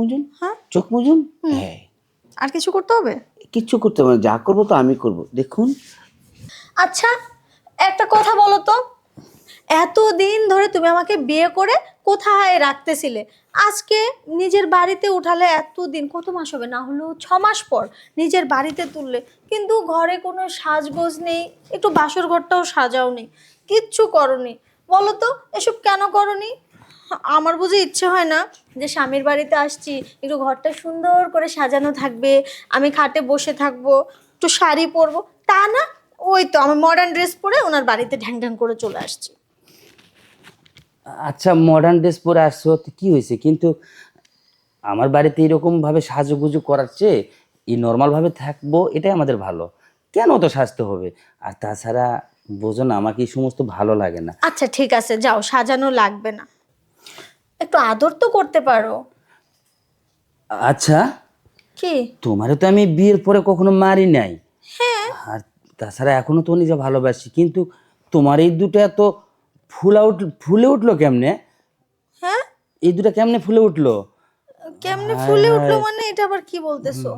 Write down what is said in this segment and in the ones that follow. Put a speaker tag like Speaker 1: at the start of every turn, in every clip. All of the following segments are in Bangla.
Speaker 1: মুজুন?
Speaker 2: হ্যাঁ।
Speaker 1: চোখ মুজুন? হ্যাঁ।
Speaker 2: আর কিছু করতে হবে?
Speaker 1: কিচ্ছু করতে হবে না যা করব তো আমি করব। দেখুন।
Speaker 2: আচ্ছা একটা কথা বলো তো। এতদিন ধরে তুমি আমাকে বিয়ে করে কোথায় রাখতেছিলে? আজকে নিজের বাড়িতে উঠালে এতদিন কত মাস হবে? না হলেও ছ মাস পর নিজের বাড়িতে তুললে। কিন্তু ঘরে কোনো সাজগোজ নেই একটু বাসর ঘরটাও সাজাও নেই কিচ্ছু করনি। বলো তো এসব কেন করনি? আমার বুঝে ইচ্ছে হয় না যে স্বামীর বাড়িতে আসছি একটু ঘরটা সুন্দর করে সাজানো থাকবে আমি খাটে বসে থাকব একটু শাড়ি পরবো। তা না ওই তো আমি মডার্ন ড্রেস পরে ওনার বাড়িতে ঢ্যাং ঢ্যাং করে চলে আসছি।
Speaker 1: আচ্ছা মডার্ন ড্রেস পরে আসছো তো কি হয়েছে? কিন্তু আমার বাড়িতে এরকম ভাবে সাজুগুজু করার চেয়ে এই নর্মাল ভাবে থাকব এটাই আমাদের ভালো। কেন তো সাজতে হবে? আর তাছাড়া বোঝো না আমাকে এই সমস্ত ভালো লাগে না।
Speaker 2: আচ্ছা ঠিক আছে যাও সাজানো লাগবে না। একটু আদর তো করতে পারো।
Speaker 1: আচ্ছা।
Speaker 2: কি?
Speaker 1: তোমারে তো আমি বিয়ের পরে কখনো মারি নাই।
Speaker 2: হ্যাঁ।
Speaker 1: আর তাছাড়া এখনও তো নিজে ভালোবাসি কিন্তু তোমার এই দুটো এত ফুলা উঠ ফুলে উঠল কেমনে?
Speaker 2: হ্যাঁ?
Speaker 1: এই দুটো কেমনে ফুলে উঠল?
Speaker 2: কেমনে ফুলে উঠল মানে এটা আবার কি বলতেছো?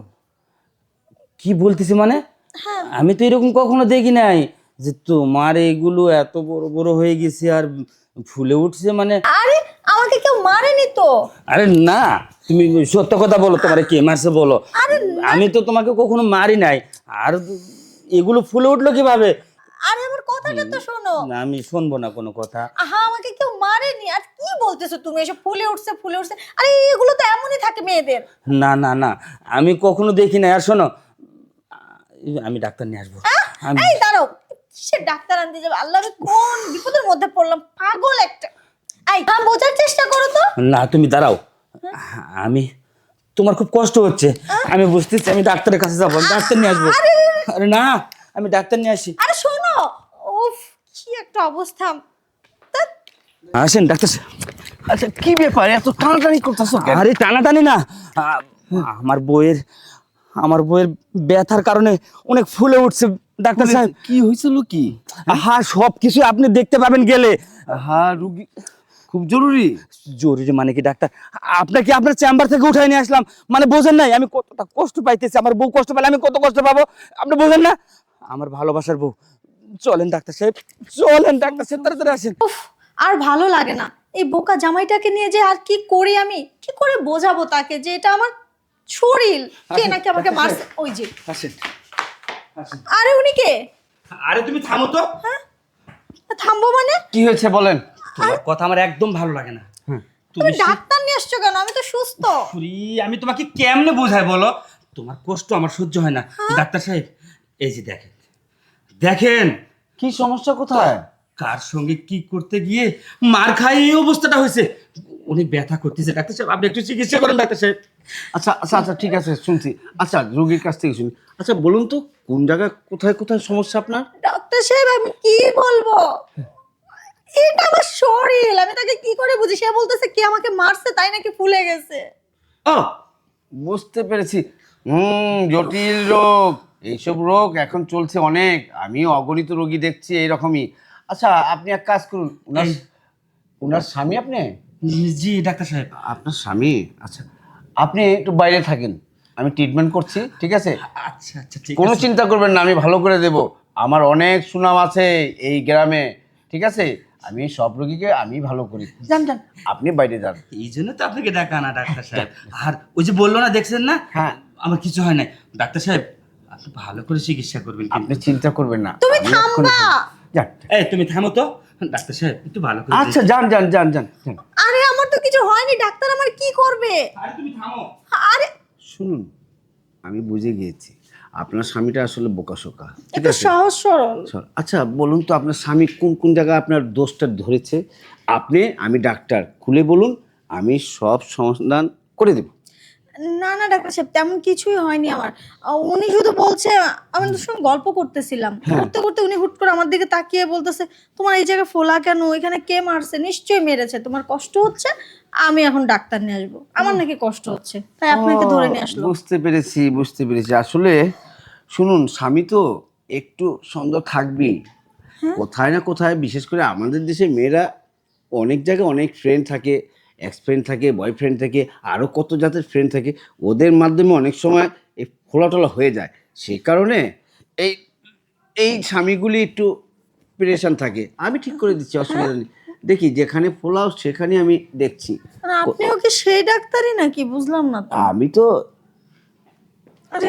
Speaker 1: কি বলতেছি মানে?
Speaker 2: হ্যাঁ।
Speaker 1: আমি তো এরকম কখনো দেখি নাই। যে তোমার এইগুলো এত বড় বড় হয়ে গেছে আর ফুলে উঠছে মানে?
Speaker 2: আরে আমাকে কেউ মারেনি তো।
Speaker 1: আরে না তুমি সত্য কথা বলো তোমার কে মারছে বলো। আমি তো তোমাকে কখনো মারি নাই। আর এগুলো ফুলে উঠল কীভাবে?
Speaker 2: আরে আমার কথাটা তো শোনো।
Speaker 1: না, আমি শুনব না কোনো কথা।
Speaker 2: আহা আমাকে কেউ মারেনি। আর কি বলতেছো তুমি? এসব ফুলে উঠছে ফুলে উঠছে। আরে এগুলো তো এমনই থাকে মেয়েদের।
Speaker 1: না না না আমি কখনো দেখি নাই। আর শোনো আমি ডাক্তার নিয়ে আসব।
Speaker 2: এই দাঁড়াও কিসের ডাক্তার আনতে যাবে। আল্লাহ আমি কোন বিপদের মধ্যে পড়লাম? পাগল একটা। এই আম বোঝার চেষ্টা করো তো।
Speaker 1: না তুমি দাঁড়াও। আমি তোমার খুব কষ্ট হচ্ছে। আমি বুঝতেছি আমি ডাক্তারের কাছে যাব ডাক্তার নিয়ে আসব। আরে না আমি ডাক্তার নিয়ে আসি।
Speaker 2: আরে শোনো উফ কি একটা অবস্থা।
Speaker 1: আসেন ডাক্তার সাহেব।
Speaker 3: আচ্ছা কি ব্যাপার? এত টানাটানি করতেছো কেন?
Speaker 1: আরে টানাটানি না। আমার বইয়ের আমার বইয়ের ব্যথার কারণে অনেক ফুলে উঠছে। ডাক্তার সাহেব।
Speaker 3: কি হয়েছিল কি?
Speaker 1: হ্যাঁ? সব কিছু আপনি দেখতে পাবেন গেলে।
Speaker 3: হ্যাঁ রুগী খুব জরুরি।
Speaker 1: জরুরি মানে কি ডাক্তার? আপনাকে আপনার চেম্বার থেকে উঠাই নিয়ে আসলাম। মানে বোঝেন নাই আমি কতটা কষ্ট পাইতেছি আমার বউ কষ্ট পেলে আমি কত কষ্ট পাবো? আপনি বোঝেন না? আমার ভালোবাসার বউ। চলেন ডাক্তার সাহেব চলেন ডাক্তার সাহেব তাড়াতাড়ি আসেন।
Speaker 2: উফ আর ভালো লাগে না। এই বোকা জামাইটাকে নিয়ে যে আর কি করি আমি? কি করে বোঝাবো তাকে যে এটা আমার শরীর? কে নাকি আমাকে মারছে? ওই যে।
Speaker 1: আসেন।
Speaker 2: আরে উনি কে?
Speaker 1: আরে তুমি থামো তো। হ্যাঁ?
Speaker 2: থামবো মানে?
Speaker 3: কি হয়েছে বলেন?
Speaker 1: তোমার কথা আমার একদম ভালো লাগে না।
Speaker 2: তুমি ডাক্তার নিয়ে আসছো কেন? আমি তো সুস্থ।
Speaker 1: ফুরি আমি তোমাকে কেমনে বোঝাই বলো? তোমার কষ্ট আমার সহ্য হয় না। ডাক্তার সাহেব এই যে দেখেন। দেখেন।
Speaker 3: কি সমস্যা কোথায়?
Speaker 1: কার সঙ্গে কি করতে গিয়ে মার খাই এই অবস্থাটা হয়েছে? অনেক ব্যথা করতেছে। ডাক্তার সাহেব আপনি একটু চিকিৎসা করেন ডাক্তার সাহেব।
Speaker 3: আচ্ছা আচ্ছা আচ্ছা ঠিক আছে শুনছি। আচ্ছা রোগীর কাছ থেকে শুনি। আচ্ছা বলুন তো কোন জায়গায় কোথায় কোথায় সমস্যা আপনার?
Speaker 2: ডাক্তার সাহেব আমি কি বলব? এটা আমার শরীর আমি তাকে কি করে বুঝি? সে বলতেছে কে আমাকে মারছে তাই নাকি ফুলে গেছে?
Speaker 3: ও বুঝতে পেরেছি। হুম জটিল রোগ। এইসব রোগ এখন চলছে অনেক। আমিও অগণিত রোগী দেখছি এইরকমই। আচ্ছা আপনি এক কাজ করুন।
Speaker 1: ওনার
Speaker 3: ওনার স্বামী আপনি?
Speaker 1: জি ডাক্তার সাহেব।
Speaker 3: আপনার স্বামী আচ্ছা আপনি একটু বাইরে থাকেন। আমি ট্রিটমেন্ট করছি ঠিক আছে?
Speaker 1: আচ্ছা আচ্ছা ঠিক
Speaker 3: কোনো চিন্তা করবেন না আমি ভালো করে দেব। আমার অনেক সুনাম আছে এই গ্রামে ঠিক আছে? আমি সব রোগীকে আমি ভালো করি। যান যান। আপনি বাইরে যান।
Speaker 1: এই জন্য তো আপনাকে ডাকা না ডাক্তার সাহেব। আর ওই যে বলল না দেখছেন না?
Speaker 3: হ্যাঁ।
Speaker 1: আমার কিছু হয় নাই। ডাক্তার সাহেব আপনি ভালো করে চিকিৎসা করবেন
Speaker 3: আপনি চিন্তা করবেন না।
Speaker 2: তুমি থামবা।
Speaker 3: যান।
Speaker 1: এই তুমি থামো তো। ডাক্তার সাহেব একটু ভালো করে
Speaker 3: আচ্ছা যান যান যান যান।
Speaker 2: আরে আমার তো কিছু হয়নি ডাক্তার আমার কি করবে?
Speaker 1: আরে তুমি থামো।
Speaker 2: আরে
Speaker 3: শুনুন আমি বুঝে গিয়েছি আপনার স্বামীটা আসলে বোকাশোকা ঠিক আছে?
Speaker 2: সহজ সরল।
Speaker 3: আচ্ছা বলুন তো আপনার স্বামী কোন কোন জায়গায় আপনার দোষটা ধরেছে? আপনি আমি ডাক্তার খুলে বলুন আমি সব সমাধান করে দেব।
Speaker 2: না না ডাক্তার সাহেব তেমন কিছুই হয়নি আমার। উনি শুধু বলছে আমি তোর সঙ্গে গল্প করতেছিলাম। করতে করতে উনি হুট করে আমার দিকে তাকিয়ে বলতেছে তোমার এই জায়গায় ফোলা কেন? এখানে কে মারছে? নিশ্চয়ই মেরেছে। তোমার কষ্ট হচ্ছে আমি এখন ডাক্তার নিয়ে আসব। আমার নাকি কষ্ট হচ্ছে। তাই আপনাকে ধরে নিয়ে আসলো
Speaker 3: বুঝতে পেরেছি বুঝতে পেরেছি। আসলে শুনুন স্বামী তো একটু সন্দেহ থাকবেই। কোথায় না কোথায় বিশেষ করে আমাদের দেশে মেয়েরা অনেক জায়গায় অনেক ফ্রেন্ড থাকে। এক্স ফ্রেন্ড থাকে বয়ফ্রেন্ড থাকে আরও কত জাতের ফ্রেন্ড থাকে ওদের মাধ্যমে অনেক সময় এই ফোলাটোলা হয়ে যায়। সেই কারণে এই এই স্বামীগুলি একটু প্রেশান থাকে। আমি ঠিক করে দিচ্ছি অসুবিধা নেই। দেখি যেখানে ফোলাও সেখানে আমি দেখছি।
Speaker 2: আপনিও কি সেই ডাক্তারই নাকি? বুঝলাম না
Speaker 3: আমি তো
Speaker 2: আরে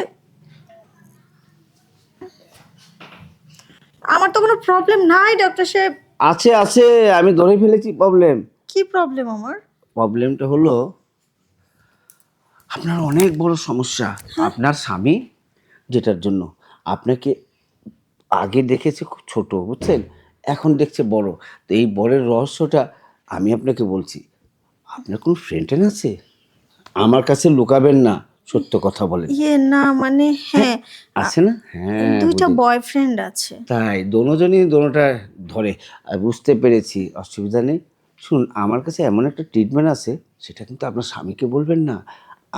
Speaker 2: আমার তো কোনো প্রবলেম নাই ডক্টর সাহেব।
Speaker 3: আছে আছে আমি ধরে ফেলেছি প্রবলেম
Speaker 2: কি প্রবলেম আমার?
Speaker 3: প্রবলেমটা হলো আপনার অনেক বড় সমস্যা। আপনার স্বামী যেটার জন্য আপনাকে আগে দেখেছে খুব ছোট বুঝছেন? এখন দেখছে বড়। তো এই বড়ের রহস্যটা আমি আপনাকে বলছি আপনার কোনো ফ্রেন্ড আছে? আমার কাছে লুকাবেন না সত্য কথা বলেন।
Speaker 2: ইয়ে না মানে হ্যাঁ
Speaker 3: আছে না? হ্যাঁ
Speaker 2: দুইটা। বয়ফ্রেন্ড আছে।
Speaker 3: তাই দোনোজনই দোনোটা ধরে। আর বুঝতে পেরেছি অসুবিধা নেই। শুনুন আমার কাছে এমন একটা ট্রিটমেন্ট আছে সেটা কিন্তু আপনার স্বামীকে বলবেন না।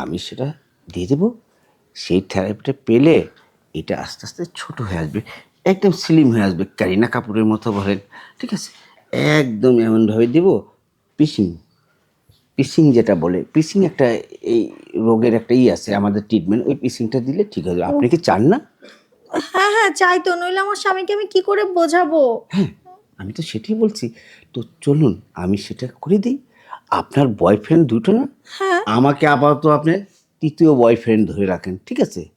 Speaker 3: আমি সেটা দিয়ে দেবো। সেই থেরাপিটা পেলে এটা আস্তে আস্তে ছোট হয়ে আসবে একদম স্লিম হয়ে আসবে কারিনা কাপুরের মতো বলেন ঠিক আছে? একদম এমনভাবে দেবো পিসিং পিসিং যেটা বলে পিসিং একটা এই রোগের একটা ই আছে আমাদের ট্রিটমেন্ট ওই পিসিংটা দিলে ঠিক হবে আপনি কি চান না?
Speaker 2: হ্যাঁ হ্যাঁ চাই তো নইলে আমার স্বামীকে আমি কি করে বোঝাবো?
Speaker 3: হ্যাঁ আমি তো সেটাই বলছি। তো চলুন আমি সেটা করে দিই। আপনার বয়ফ্রেন্ড দুটো না?
Speaker 2: হ্যাঁ।
Speaker 3: আমাকে আপাতত আপনি তৃতীয় বয়ফ্রেন্ড ধরে রাখেন ঠিক আছে?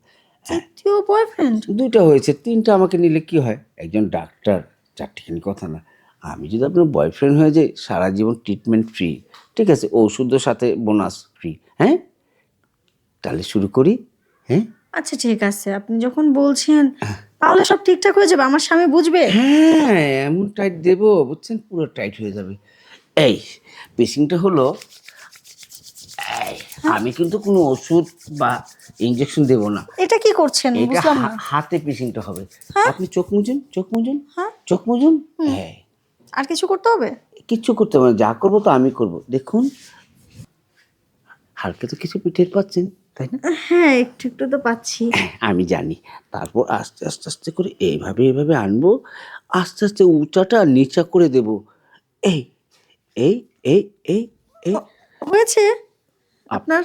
Speaker 2: তৃতীয় বয়ফ্রেন্ড
Speaker 3: দুইটা হয়েছে তিনটা আমাকে নিলে কি হয়? একজন ডাক্তার চারটিখানি কথা না। আমি যদি আপনার বয়ফ্রেন্ড হয়ে যাই সারা জীবন ট্রিটমেন্ট ফ্রি ঠিক আছে? ওষুধের সাথে বোনাস ফ্রি হ্যাঁ? তাহলে শুরু করি হ্যাঁ?
Speaker 2: আচ্ছা ঠিক আছে। আপনি যখন বলছেন তাহলে সব ঠিকঠাক হয়ে যাবে? আমার স্বামী বুঝবে?
Speaker 3: হ্যাঁ এমন টাইট দেবো বুঝছেন? পুরো টাইট হয়ে যাবে। এই পেশিংটা হলো এই, আমি কিন্তু কোনো ওষুধ বা ইঞ্জেকশন দেবো না।
Speaker 2: এটা কি করছেন?
Speaker 3: এটা
Speaker 2: বুঝলাম না।
Speaker 3: হা- হাতে পেশিংটা হবে। আপনি চোখ মুজুন চোখ মুজুন
Speaker 2: হ্যাঁ।
Speaker 3: চোখ মুজুন হ্যাঁ
Speaker 2: আর কিছু করতে হবে?
Speaker 3: কিচ্ছু করতে হবে না। যা করব তো আমি করব। দেখুন হালকা তো কিছু পিঠের পাচ্ছেন তাই না?
Speaker 2: হ্যাঁ একটু একটু তো পাচ্ছি।
Speaker 3: আমি জানি। তারপর আস্তে আস্তে আস্তে করে এইভাবে এইভাবে আনব। আস্তে আস্তে উঁচাটা নিচা করে দেব। এই এই এই এই এই।
Speaker 2: হয়েছে। আপনার?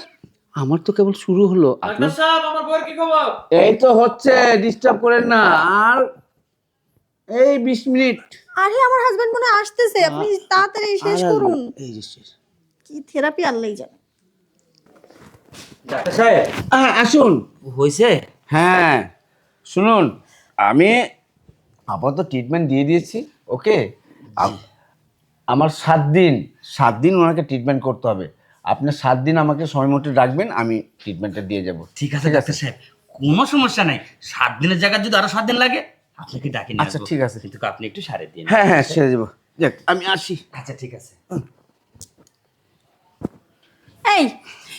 Speaker 3: আমার তো কেবল শুরু হলো। আপনার?
Speaker 1: সাহেব আমার বউয়ের কি খবর?
Speaker 3: এই তো হচ্ছে ডিস্টার্ব করেন না। আর এই বিশ মিনিট।
Speaker 2: আরে আমার হাজবেন্ড মনে আসতেছে। আপনি তাড়াতাড়ি শেষ করুন।
Speaker 3: এই যে শেষ।
Speaker 2: কি থেরাপি আল্লাহই জানে।
Speaker 1: ডাক্তার সাহেব।
Speaker 3: আসুন।
Speaker 1: হয়েছে?
Speaker 3: হ্যাঁ শুনুন আমি আপাতত ট্রিটমেন্ট দিয়ে দিয়েছি ওকে আমার সাত দিন সাত দিন ওনাকে ট্রিটমেন্ট করতে হবে। আপনি সাত দিন আমাকে সময় মতো রাখবেন আমি ট্রিটমেন্টটা দিয়ে যাব।
Speaker 1: ঠিক আছে ডাক্তার সাহেব। কোনো সমস্যা নাই। সাত দিনের জায়গায় যদি আরও সাত দিন লাগে আপনাকে ডাকি
Speaker 3: আচ্ছা, ঠিক আছে।
Speaker 1: কিন্তু আপনি একটু সারে দিন
Speaker 3: হ্যাঁ হ্যাঁ সেরে দেবো দেখ আমি আসি।
Speaker 1: আচ্ছা ঠিক আছে।
Speaker 2: এই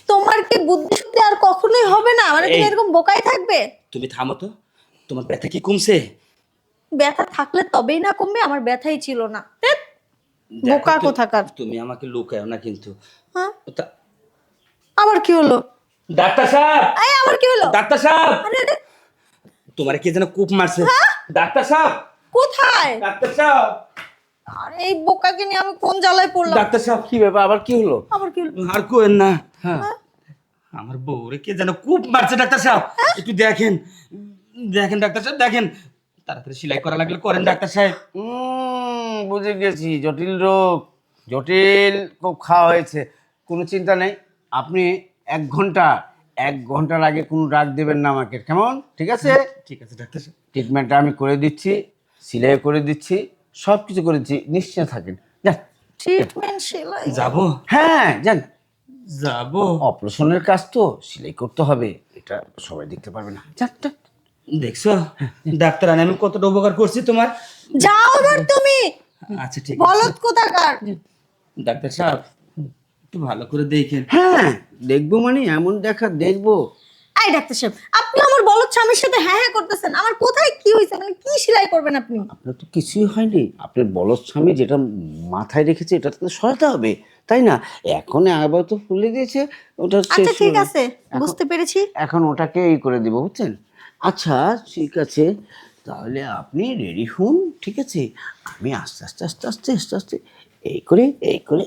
Speaker 2: তোমার কি বুদ্ধি শুদ্ধি আর কখনোই হবে না? মানে তুমি
Speaker 1: এই।
Speaker 2: এরকম বোকাই থাকবে?
Speaker 1: তুমি থামো তো। তোমার ব্যথা কি কমছে?
Speaker 2: ব্যথা থাকলে তবেই না কমবে আমার ব্যথাই ছিল না। ধ্যাৎ,
Speaker 1: দেখো
Speaker 2: বোকা
Speaker 1: তো-
Speaker 2: কোথাকার।
Speaker 1: তুমি আমাকে লুকায়ও না কিন্তু।
Speaker 2: হ্যাঁ?
Speaker 1: তা-
Speaker 2: আবার কি হলো?
Speaker 1: ডাক্তার সাহেব!
Speaker 2: এই আবার কি হলো?
Speaker 1: ডাক্তার সাহেব!
Speaker 2: আরে আরে,
Speaker 1: তোমার কে যেন কূপ মারছে? ডাক্তার সাহেব!
Speaker 2: কোথায়?
Speaker 1: ডাক্তার সাহেব!
Speaker 2: আরে এই বোকাকে নিয়ে আমি কোন জ্বালায় পড়লাম?
Speaker 1: ডাক্তার সাহেব
Speaker 3: কি ব্যাপার? আবার কি হলো?
Speaker 2: আবার কি হলো?
Speaker 1: আর কোয়েন না।
Speaker 3: হ্যাঁ।
Speaker 1: আমার বউরে কে যেন কূপ মারছে ডাক্তার সাহেব। একটু দেখেন। দেখেন ডাক্তার সাহেব দেখেন। তাড়াতাড়ি সেলাই করা লাগলে করেন ডাক্তার সাহেব।
Speaker 3: উম, বুঝে গেছি। জটিল রোগ। জটিল খুব খাওয়া হয়েছে। কোনো চিন্তা নেই। আপনি এক ঘণ্টা এক ঘণ্টার আগে কোনো ডাক দেবেন না আমাকে। কেমন? ঠিক আছে?
Speaker 1: ঠিক আছে ডাক্তার সাহেব।
Speaker 3: ট্রিটমেন্টটা আমি করে দিচ্ছি সিলাই করে দিচ্ছি। সব কিছু করেছি নিশ্চয় থাকেন। যান।
Speaker 2: ট্রিটমেন্ট সেলাই।
Speaker 1: যাব?
Speaker 3: হ্যাঁ যান।
Speaker 1: যাব।
Speaker 3: অপারেশনের কাজ তো সিলাই করতে হবে এটা সবাই দেখতে পারবে না। যান যান।
Speaker 1: দেখছ? ডাক্তার আনে আমি কতটা উপকার করছি তোমার?
Speaker 2: যাও এবার তুমি।
Speaker 1: আচ্ছা ঠিক আছে।
Speaker 2: বলদ কোথাকার?
Speaker 1: ডাক্তার সাহেব একটু ভালো করে দেখেন।
Speaker 3: হ্যাঁ দেখব মানে এমন দেখা দেখব।
Speaker 2: আই ডাক্তার সাহেব আপনি আমার বলদ স্বামীর সাথে হ্যাঁ হ্যাঁ করতেছেন। আমার কোথায় কি হয়েছে? মানে কি সেলাই করবেন আপনি?
Speaker 3: আপনার তো কিছুই হয়নি। আপনার বলদ স্বামী যেটা মাথায় রেখেছে এটা তো সরাতে হবে তাই না? এখন আবার তো ফুলে দিয়েছে ওটা
Speaker 2: আচ্ছা ঠিক আছে বুঝতে পেরেছি।
Speaker 3: এখন ওটাকে এই করে দিব বুঝছেন? আচ্ছা ঠিক আছে তাহলে আপনি রেডি হন ঠিক আছে? আমি আস্তে আস্তে আস্তে আস্তে আস্তে আস্তে এই করে এই করে